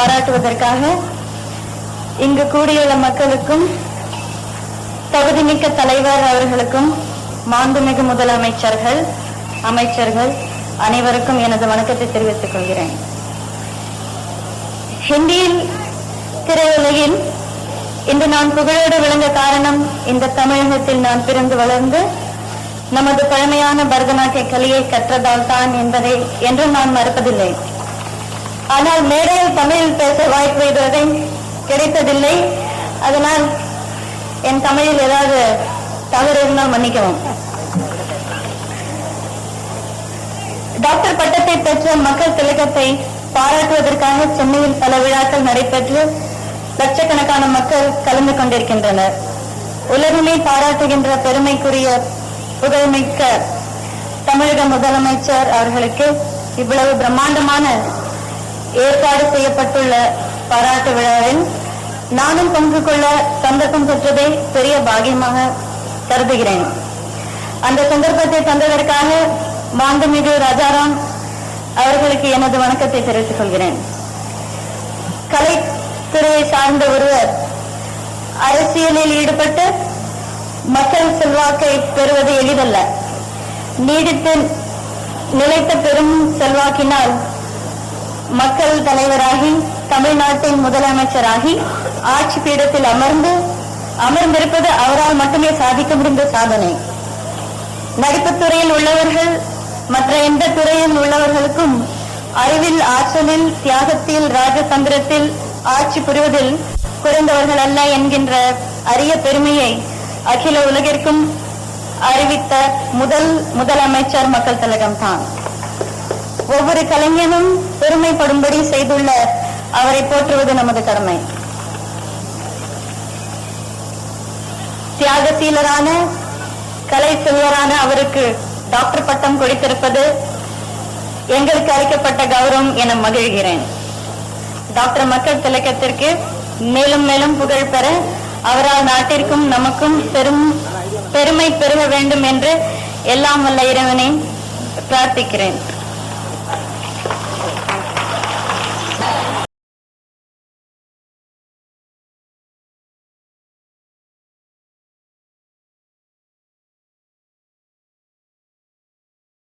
பாராட்டுவதற்காக இங்கு கூடியுள்ள மக்களுக்கும் தகுதிமிக்க தலைவர் அவர்களுக்கும் மாண்புமிகு முதலமைச்சர்கள் அமைச்சர்கள் அனைவருக்கும் எனது வணக்கத்தை தெரிவித்துக் கொள்கிறேன். ஹிந்தியில் திரையுலகில் இன்று நான் புகழோடு விளங்க காரணம் இந்த தமிழகத்தில் நான் பிறந்து வளர்ந்து நமது பழமையான பரதநாட்டிய கலையை கற்றதால் தான் என்பதை என்றும் நான் மறுப்பதில்லை. ஆனால் மேடையில் தமிழில் பேச வாய்ப்பு இதுவரை கிடைத்ததில்லை. அதனால் என் தமிழில் ஏதாவது தவறு இருந்தால் மன்னிக்கவும். டாக்டர் பட்டத்தை பெற்ற மக்கள் திலகத்தை பாராட்டுவதற்காக சென்னையில் பல விழாக்கள் நடைபெற்று லட்சக்கணக்கான மக்கள் கலந்து கொண்டிருக்கின்றனர். உலகமே பாராட்டுகின்ற பெருமைக்குரிய புகழ்மிக்க தமிழக முதலமைச்சர் அவர்களுக்கு இவ்வளவு பிரம்மாண்டமான ஏற்பாடு செய்யப்பட்டுள்ள பாராட்டு விழாவில் நானும் பங்கு கொள்ள சந்தர்ப்பம் பெற்றதை பெரிய பாகியமாக கருதுகிறேன். அந்த சந்தர்ப்பத்தை தந்ததற்காக மாண்புமிகு ராஜாராம் அவர்களுக்கு எனது வணக்கத்தை தெரிவித்துக் கொள்கிறேன். கலைத்துறையை சார்ந்த ஒருவர் அரசியலில் ஈடுபட்டு மக்கள் செல்வாக்கை பெறுவது எளிதல்ல. நீடித்து நிலைத்த பெரும் செல்வாக்கினால் மக்கள் தலைவராகி தமிழ்நாட்டின் முதலமைச்சராகி ஆட்சி பீடத்தில் அமர்ந்து அமர்ந்திருப்பது அவரால் மட்டுமே சாதிக்க முடிந்த சாதனை. நடிப்பு துறையில் உள்ளவர்கள் மற்ற எந்த துறையில் உள்ளவர்களுக்கும் அறிவில் ஆற்றலில் தியாகத்தில் ராஜதந்திரத்தில் ஆட்சி புரிவதில் குறைந்தவர்கள் அல்ல என்கின்ற அரிய பெருமையை அகில உலகிற்கும் அறிவித்த முதல் முதலமைச்சர் மக்கள் திலகம்தான் ஒவ்வொரு கலைஞனும் பெருமைப்படும்படி செய்துள்ள அவரை போற்றுவது நமது கடமை. தியாகசீலரான கலை செல்வரான அவருக்கு டாக்டர் பட்டம் கொடுத்திருப்பது எங்களுக்கு அளிக்கப்பட்ட கௌரவம் என மகிழ்கிறேன். டாக்டர் மக்கள் திலக்கத்திற்கு மேலும் மேலும் புகழ் பெற அவரால் நாட்டிற்கும் நமக்கும் பெரும் பெருமை பெருக வேண்டும் என்று எல்லாம் வல்ல இறைவனை பிரார்த்திக்கிறேன்.